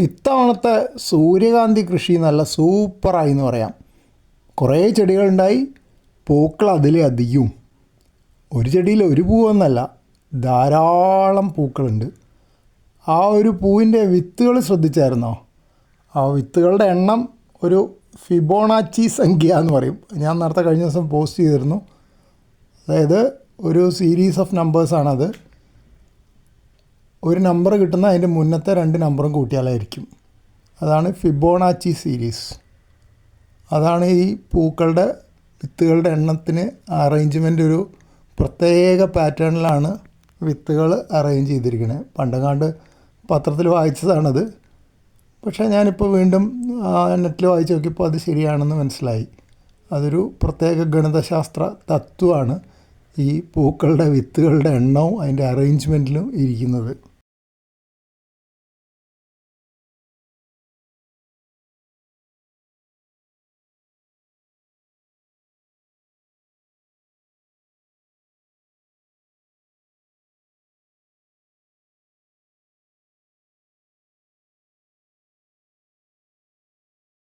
ഇത്തവണത്തെ സൂര്യകാന്തി കൃഷി നല്ല സൂപ്പറായി എന്ന് പറയാം. കുറേ ചെടികളുണ്ടായി പൂക്കൾ അതിലധികവും ഒരു ചെടിയിൽ ഒരു പൂവെന്നല്ല ധാരാളം പൂക്കളുണ്ട്. ആ ഒരു പൂവിന്റെ വിത്തുകൾ ശ്രദ്ധിച്ചായിരുന്നോ? ആ വിത്തുകളുടെ എണ്ണം ഒരു ഫിബോണാച്ചി സംഖ്യ എന്ന് പറയും. ഞാൻ നേരത്തെ കഴിഞ്ഞ ദിവസം പോസ്റ്റ് ചെയ്തിരുന്നു. അതായത് ഒരു സീരീസ് ഓഫ് നമ്പേഴ്സാണത്. ഒരു നമ്പർ കിട്ടുന്ന അതിന്റെ മുന്നത്തെ രണ്ട് നമ്പറും കൂട്ടിയാലായിരിക്കും. അതാണ് ഫിബോണാച്ചി സീരീസ് അതാണ് ഈ പൂക്കളുടെ വിത്തുകളുടെ എണ്ണത്തിന് അറേഞ്ച്മെന്റ് ഒരു പ്രത്യേക പാറ്റേണിലാണ് വിത്തുകൾ അറേഞ്ച് ചെയ്തിരിക്കുന്നത് പണ്ടങ്ങാണ്ട് പത്രത്തിൽ വായിച്ചതാണത്. പക്ഷേ ഞാനിപ്പോൾ വീണ്ടും നെറ്റിൽ വായിച്ച് നോക്കിയപ്പോൾ അത് ശരിയാണെന്ന് മനസ്സിലായി. അതൊരു പ്രത്യേക ഗണിതശാസ്ത്ര തത്വമാണ് ഈ പൂക്കളുടെ വിത്തുകളുടെ എണ്ണവും അതിന്റെ അറേഞ്ച്മെന്റിലും ഇരിക്കുന്നത്.